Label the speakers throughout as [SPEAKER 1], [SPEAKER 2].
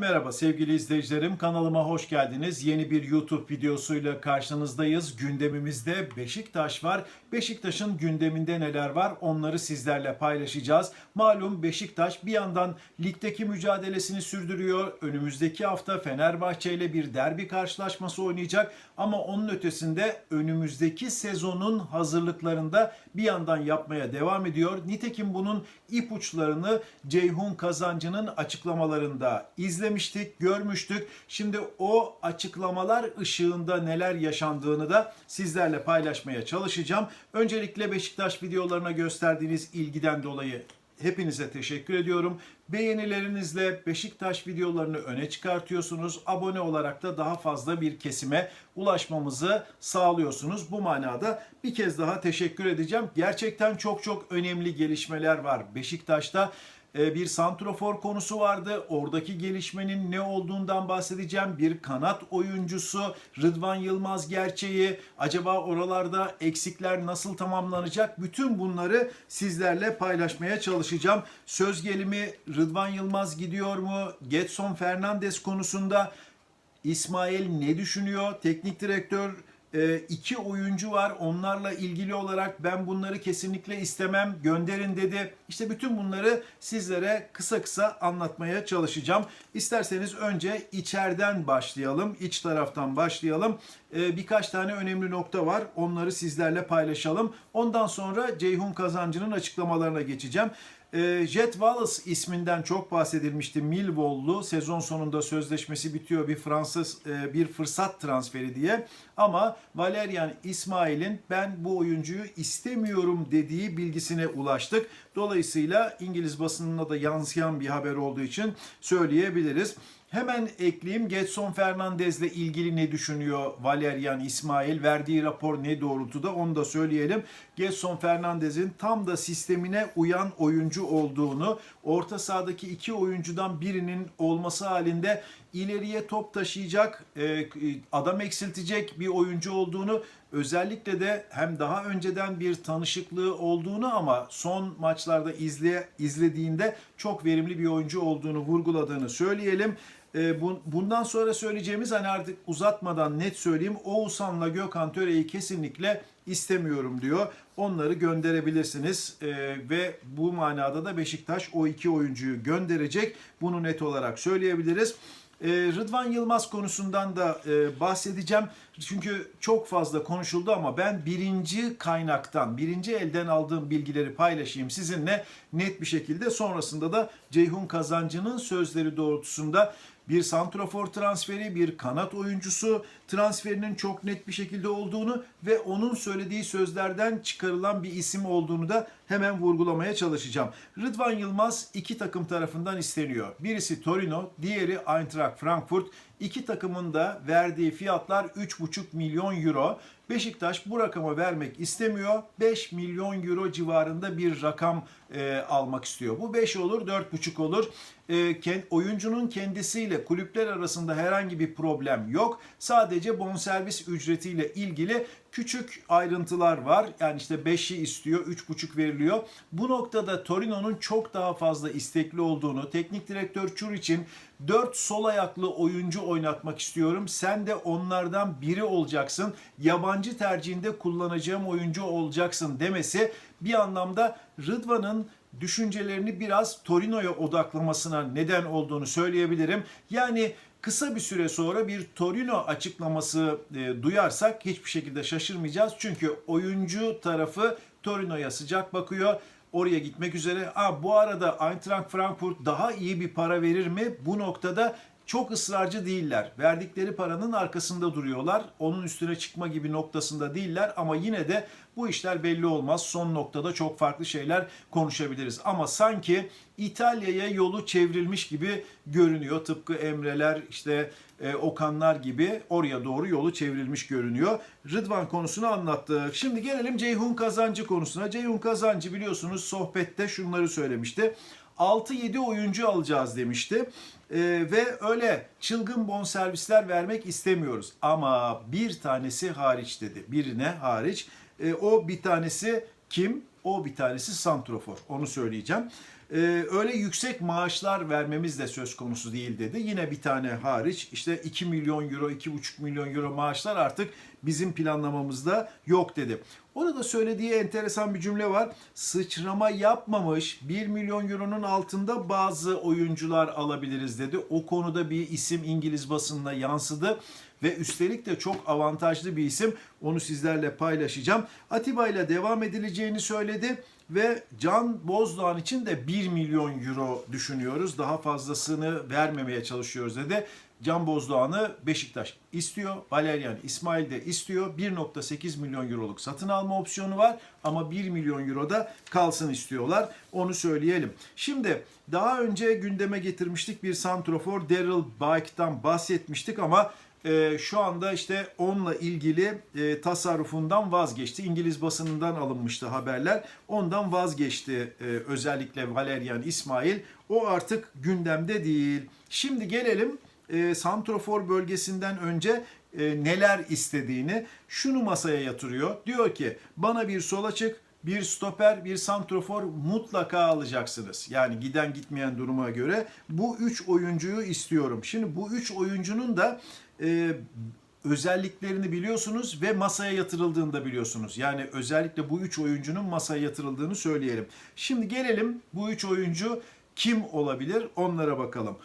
[SPEAKER 1] Merhaba sevgili izleyicilerim. Kanalıma hoş geldiniz. Yeni bir YouTube videosuyla karşınızdayız. Gündemimizde Beşiktaş var. Beşiktaş'ın gündeminde neler var onları sizlerle paylaşacağız. Malum Beşiktaş bir yandan ligdeki mücadelesini sürdürüyor. Önümüzdeki hafta Fenerbahçe ile bir derbi karşılaşması oynayacak. Ama onun ötesinde önümüzdeki sezonun hazırlıklarında bir yandan yapmaya devam ediyor. Nitekim bunun ipuçlarını Ceyhun Kazancı'nın açıklamalarında izlemiştik, görmüştük. Şimdi o açıklamalar ışığında neler yaşandığını da sizlerle paylaşmaya çalışacağım. Öncelikle Beşiktaş videolarına gösterdiğiniz ilgiden dolayı hepinize teşekkür ediyorum. Beğenilerinizle Beşiktaş videolarını öne çıkartıyorsunuz. Abone olarak da daha fazla bir kesime ulaşmamızı sağlıyorsunuz. Bu manada bir kez daha teşekkür edeceğim. Gerçekten çok çok önemli gelişmeler var Beşiktaş'ta bir santrofor konusu vardı. Oradaki gelişmenin ne olduğundan bahsedeceğim. Bir kanat oyuncusu Rıdvan Yılmaz gerçeği. Acaba oralarda eksikler nasıl tamamlanacak? Bütün bunları sizlerle paylaşmaya çalışacağım. Söz gelimi Rıdvan Yılmaz gidiyor mu? Getson Fernandes konusunda İsmail ne düşünüyor? Teknik direktör e, iki oyuncu var. Onlarla ilgili olarak ben bunları kesinlikle istemem. Gönderin dedi. İşte bütün bunları sizlere kısa kısa anlatmaya çalışacağım. İsterseniz önce içeriden başlayalım. iç taraftan başlayalım. E, birkaç tane önemli nokta var. Onları sizlerle paylaşalım. Ondan sonra Ceyhun Kazancı'nın açıklamalarına geçeceğim. E, Jet Wallace isminden çok bahsedilmişti. Millwall'lu sezon sonunda sözleşmesi bitiyor bir Fransız e, bir fırsat transferi diye. Ama Valerian İsmail'in ben bu oyuncuyu istemiyorum dediği bilgisine ulaştık. Dolayısıyla İngiliz basınına da yansıyan bir haber olduğu için söyleyebiliriz. Hemen ekleyeyim Getson Fernandez'le ilgili ne düşünüyor Valerian İsmail? Verdiği rapor ne doğrultuda onu da söyleyelim. Getson Fernandez'in tam da sistemine uyan oyuncu olduğunu, orta sahadaki iki oyuncudan birinin olması halinde ileriye top taşıyacak, e, adam eksiltecek bir oyuncu olduğunu özellikle de hem daha önceden bir tanışıklığı olduğunu ama son maçlarda izle, izlediğinde çok verimli bir oyuncu olduğunu vurguladığını söyleyelim. E, bundan sonra söyleyeceğimiz hani artık uzatmadan net söyleyeyim. Oğuzhan'la Gökhan Töre'yi kesinlikle istemiyorum diyor. Onları gönderebilirsiniz e, ve bu manada da Beşiktaş o iki oyuncuyu gönderecek. Bunu net olarak söyleyebiliriz. Ee, Rıdvan Yılmaz konusundan da e, bahsedeceğim. Çünkü çok fazla konuşuldu ama ben birinci kaynaktan, birinci elden aldığım bilgileri paylaşayım sizinle net bir şekilde. Sonrasında da Ceyhun Kazancı'nın sözleri doğrultusunda bir santrafor transferi, bir kanat oyuncusu transferinin çok net bir şekilde olduğunu ve onun söylediği sözlerden çıkarılan bir isim olduğunu da hemen vurgulamaya çalışacağım. Rıdvan Yılmaz iki takım tarafından isteniyor. Birisi Torino, diğeri Eintracht Frankfurt. İki takımın da verdiği fiyatlar 3,5 milyon euro. Beşiktaş bu rakamı vermek istemiyor. 5 milyon euro civarında bir rakam e, almak istiyor. Bu 5 olur, 4,5 olur. E, oyuncunun kendisiyle kulüpler arasında herhangi bir problem yok. Sadece bonservis ücretiyle ilgili küçük ayrıntılar var. Yani işte 5'i istiyor, 3,5 veriliyor. Bu noktada Torino'nun çok daha fazla istekli olduğunu, teknik direktör Çur için 4 sol ayaklı oyuncu oynatmak istiyorum. Sen de onlardan biri olacaksın. Yabancı tercihinde kullanacağım oyuncu olacaksın demesi bir anlamda Rıdvan'ın düşüncelerini biraz Torino'ya odaklamasına neden olduğunu söyleyebilirim. Yani kısa bir süre sonra bir Torino açıklaması e, duyarsak hiçbir şekilde şaşırmayacağız. Çünkü oyuncu tarafı Torino'ya sıcak bakıyor. Oraya gitmek üzere. Aa, bu arada Eintracht Frankfurt daha iyi bir para verir mi? Bu noktada çok ısrarcı değiller. Verdikleri paranın arkasında duruyorlar. Onun üstüne çıkma gibi noktasında değiller ama yine de bu işler belli olmaz. Son noktada çok farklı şeyler konuşabiliriz. Ama sanki İtalya'ya yolu çevrilmiş gibi görünüyor. Tıpkı Emreler, işte e, Okanlar gibi oraya doğru yolu çevrilmiş görünüyor. Rıdvan konusunu anlattık. Şimdi gelelim Ceyhun Kazancı konusuna. Ceyhun Kazancı biliyorsunuz sohbette şunları söylemişti. 6-7 oyuncu alacağız demişti. Ee, ve öyle çılgın bon servisler vermek istemiyoruz. Ama bir tanesi hariç dedi. Birine hariç. Ee, o bir tanesi kim? O bir tanesi santrofor. Onu söyleyeceğim. Ee, öyle yüksek maaşlar vermemiz de söz konusu değil dedi. Yine bir tane hariç işte 2 milyon euro, 2,5 milyon euro maaşlar artık bizim planlamamızda yok dedi. Orada söylediği enteresan bir cümle var. Sıçrama yapmamış 1 milyon euronun altında bazı oyuncular alabiliriz dedi. O konuda bir isim İngiliz basınına yansıdı ve üstelik de çok avantajlı bir isim. Onu sizlerle paylaşacağım. Atiba ile devam edileceğini söyledi ve Can Bozdoğan için de 1 milyon euro düşünüyoruz. Daha fazlasını vermemeye çalışıyoruz dedi. Can Bozdoğan'ı Beşiktaş istiyor. Valerian İsmail de istiyor. 1.8 milyon euroluk satın alma opsiyonu var ama 1 milyon euro da kalsın istiyorlar. Onu söyleyelim. Şimdi daha önce gündeme getirmiştik bir santrofor Daryl Bike'dan bahsetmiştik ama e, şu anda işte onunla ilgili e, tasarrufundan vazgeçti. İngiliz basınından alınmıştı haberler. Ondan vazgeçti e, özellikle Valerian İsmail. O artık gündemde değil. Şimdi gelelim e, santrofor bölgesinden önce e, neler istediğini. Şunu masaya yatırıyor. Diyor ki bana bir sol açık, bir stoper, bir santrofor mutlaka alacaksınız. Yani giden gitmeyen duruma göre bu üç oyuncuyu istiyorum. Şimdi bu üç oyuncunun da e, özelliklerini biliyorsunuz ve masaya yatırıldığını da biliyorsunuz. Yani özellikle bu üç oyuncunun masaya yatırıldığını söyleyelim. Şimdi gelelim bu üç oyuncu kim olabilir onlara bakalım.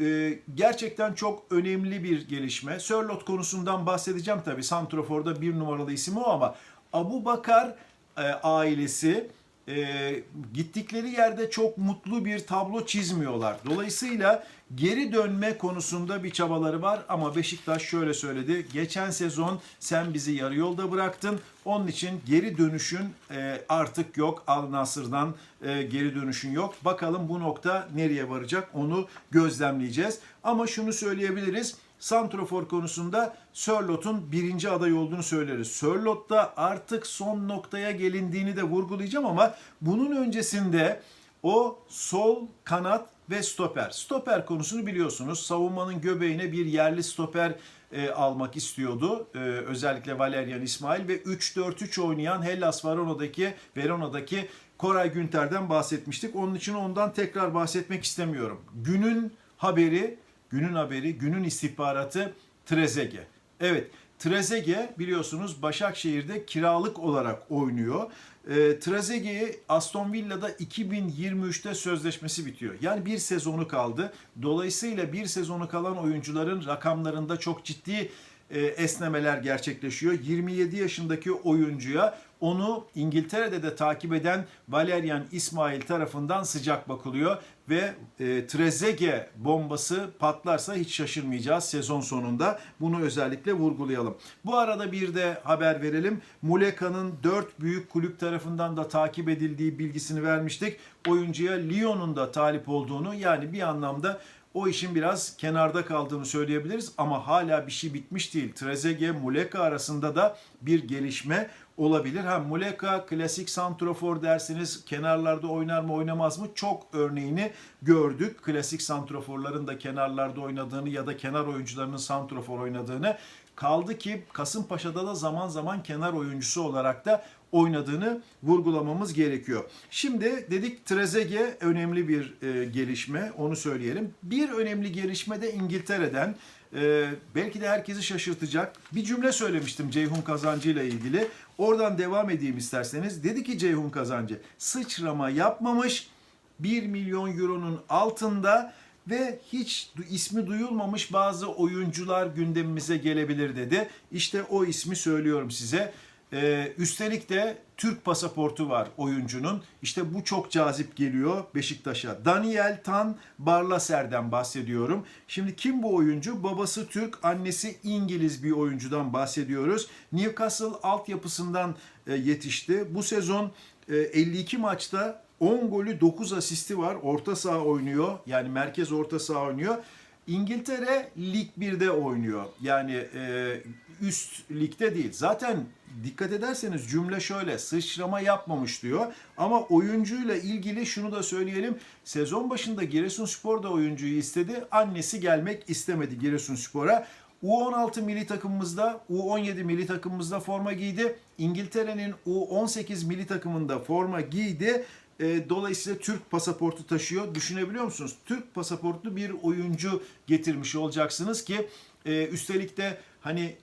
[SPEAKER 1] Ee, gerçekten çok önemli bir gelişme. Sörlot konusundan bahsedeceğim tabii. Santrofor'da bir numaralı isim o ama Abu Bakar e, ailesi e, gittikleri yerde çok mutlu bir tablo çizmiyorlar. Dolayısıyla geri dönme konusunda bir çabaları var ama Beşiktaş şöyle söyledi. Geçen sezon sen bizi yarı yolda bıraktın. Onun için geri dönüşün e, artık yok. Al Nasır'dan e, geri dönüşün yok. Bakalım bu nokta nereye varacak onu gözlemleyeceğiz. Ama şunu söyleyebiliriz. Santrofor konusunda Sörlot'un birinci aday olduğunu söyleriz. Sörlot'ta artık son noktaya gelindiğini de vurgulayacağım ama bunun öncesinde o sol kanat ve stoper. Stoper konusunu biliyorsunuz. Savunmanın göbeğine bir yerli stoper e, almak istiyordu. E, özellikle Valerian İsmail ve 3-4-3 oynayan Hellas Verona'daki Verona'daki Koray Günter'den bahsetmiştik. Onun için ondan tekrar bahsetmek istemiyorum. Günün haberi Günün haberi, günün istihbaratı Trezege. Evet, Trezege biliyorsunuz Başakşehir'de kiralık olarak oynuyor. E, Trezeguet'i Aston Villa'da 2023'te sözleşmesi bitiyor. Yani bir sezonu kaldı. Dolayısıyla bir sezonu kalan oyuncuların rakamlarında çok ciddi e, esnemeler gerçekleşiyor. 27 yaşındaki oyuncuya onu İngiltere'de de takip eden Valerian İsmail tarafından sıcak bakılıyor ve e, Trezeguet bombası patlarsa hiç şaşırmayacağız sezon sonunda. Bunu özellikle vurgulayalım. Bu arada bir de haber verelim. Muleka'nın 4 büyük kulüp tarafından da takip edildiği bilgisini vermiştik. Oyuncuya Lyon'un da talip olduğunu yani bir anlamda o işin biraz kenarda kaldığını söyleyebiliriz ama hala bir şey bitmiş değil. Trezeguet, Muleka arasında da bir gelişme olabilir. Ha Muleka klasik santrofor dersiniz kenarlarda oynar mı oynamaz mı çok örneğini gördük. Klasik santroforların da kenarlarda oynadığını ya da kenar oyuncularının santrofor oynadığını. Kaldı ki Kasımpaşa'da da zaman zaman kenar oyuncusu olarak da oynadığını vurgulamamız gerekiyor. Şimdi dedik Trezeguet önemli bir e, gelişme onu söyleyelim. Bir önemli gelişme de İngiltere'den. E, belki de herkesi şaşırtacak. Bir cümle söylemiştim Ceyhun Kazancı ile ilgili. Oradan devam edeyim isterseniz. Dedi ki Ceyhun Kazancı sıçrama yapmamış 1 milyon euronun altında ve hiç ismi duyulmamış bazı oyuncular gündemimize gelebilir dedi. İşte o ismi söylüyorum size. Ee, üstelik de Türk pasaportu var oyuncunun. İşte bu çok cazip geliyor Beşiktaş'a. Daniel Tan Barlaser'den bahsediyorum. Şimdi kim bu oyuncu? Babası Türk, annesi İngiliz bir oyuncudan bahsediyoruz. Newcastle altyapısından e, yetişti. Bu sezon e, 52 maçta 10 golü 9 asisti var. Orta saha oynuyor. Yani merkez orta saha oynuyor. İngiltere Lig 1'de oynuyor. Yani e, üst ligde değil. Zaten dikkat ederseniz cümle şöyle sıçrama yapmamış diyor. Ama oyuncuyla ilgili şunu da söyleyelim. Sezon başında Giresunspor da oyuncuyu istedi. Annesi gelmek istemedi Giresunspor'a. U16 milli takımımızda, U17 milli takımımızda forma giydi. İngiltere'nin U18 milli takımında forma giydi. E, dolayısıyla Türk pasaportu taşıyor. Düşünebiliyor musunuz? Türk pasaportlu bir oyuncu getirmiş olacaksınız ki e, üstelik de hani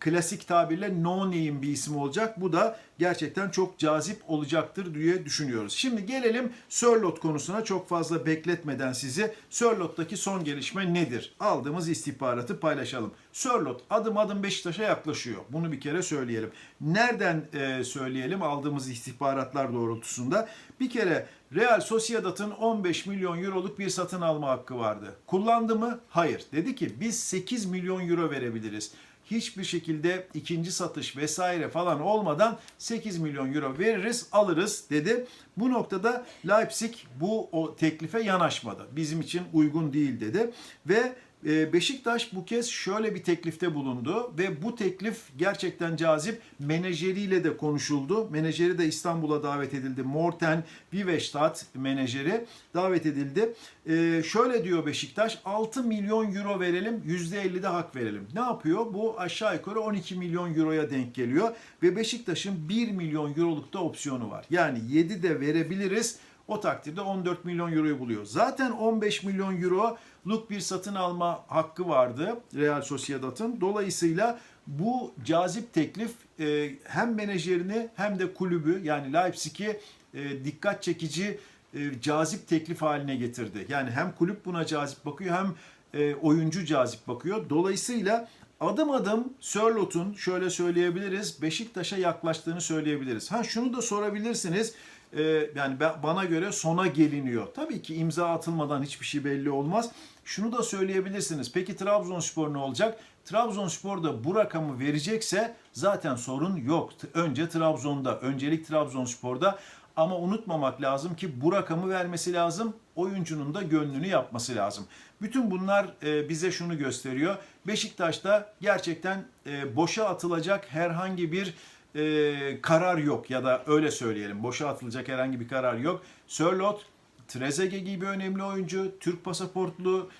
[SPEAKER 1] klasik tabirle no name bir isim olacak. Bu da gerçekten çok cazip olacaktır diye düşünüyoruz. Şimdi gelelim Sörlot konusuna çok fazla bekletmeden sizi Sörlot'taki son gelişme nedir? Aldığımız istihbaratı paylaşalım. Sörlot adım adım Beşiktaş'a yaklaşıyor. Bunu bir kere söyleyelim. Nereden e, söyleyelim aldığımız istihbaratlar doğrultusunda? Bir kere Real Sociedad'ın 15 milyon euroluk bir satın alma hakkı vardı. Kullandı mı? Hayır. Dedi ki biz 8 milyon euro verebiliriz hiçbir şekilde ikinci satış vesaire falan olmadan 8 milyon euro veririz alırız dedi. Bu noktada Leipzig bu o teklife yanaşmadı. Bizim için uygun değil dedi ve Beşiktaş bu kez şöyle bir teklifte bulundu ve bu teklif gerçekten cazip. Menajeriyle de konuşuldu. Menajeri de İstanbul'a davet edildi. Morten Vivestad menajeri davet edildi. E, şöyle diyor Beşiktaş 6 milyon euro verelim %50 de hak verelim. Ne yapıyor? Bu aşağı yukarı 12 milyon euroya denk geliyor ve Beşiktaş'ın 1 milyon euroluk da opsiyonu var. Yani 7 de verebiliriz. O takdirde 14 milyon euroyu buluyor. Zaten 15 milyon euroluk bir satın alma hakkı vardı Real Sociedad'ın. Dolayısıyla bu cazip teklif e, hem menajerini hem de kulübü yani Leipzig'i e, dikkat çekici e, cazip teklif haline getirdi. Yani hem kulüp buna cazip bakıyor hem e, oyuncu cazip bakıyor. Dolayısıyla adım adım Sörlot'un şöyle söyleyebiliriz Beşiktaş'a yaklaştığını söyleyebiliriz. Ha şunu da sorabilirsiniz. Ee, yani ben, bana göre sona geliniyor. Tabii ki imza atılmadan hiçbir şey belli olmaz. Şunu da söyleyebilirsiniz. Peki Trabzonspor ne olacak? Trabzonspor da bu rakamı verecekse zaten sorun yok. Önce Trabzon'da, öncelik Trabzonspor'da. Ama unutmamak lazım ki bu rakamı vermesi lazım. Oyuncunun da gönlünü yapması lazım. Bütün bunlar e, bize şunu gösteriyor. Beşiktaş'ta gerçekten e, boşa atılacak herhangi bir e, karar yok ya da öyle söyleyelim. Boşa atılacak herhangi bir karar yok. Sörlot, Trezeguet gibi önemli oyuncu, Türk pasaportlu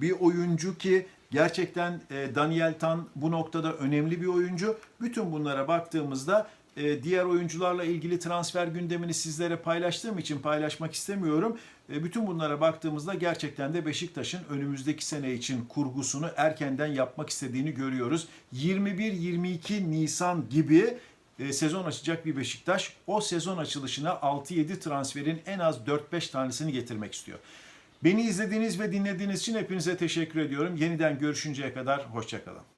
[SPEAKER 1] bir oyuncu ki gerçekten Daniel Tan bu noktada önemli bir oyuncu. Bütün bunlara baktığımızda diğer oyuncularla ilgili transfer gündemini sizlere paylaştığım için paylaşmak istemiyorum. E, bütün bunlara baktığımızda gerçekten de Beşiktaş'ın önümüzdeki sene için kurgusunu erkenden yapmak istediğini görüyoruz. 21-22 Nisan gibi e, sezon açacak bir Beşiktaş o sezon açılışına 6-7 transferin en az 4-5 tanesini getirmek istiyor. Beni izlediğiniz ve dinlediğiniz için hepinize teşekkür ediyorum. Yeniden görüşünceye kadar hoşçakalın.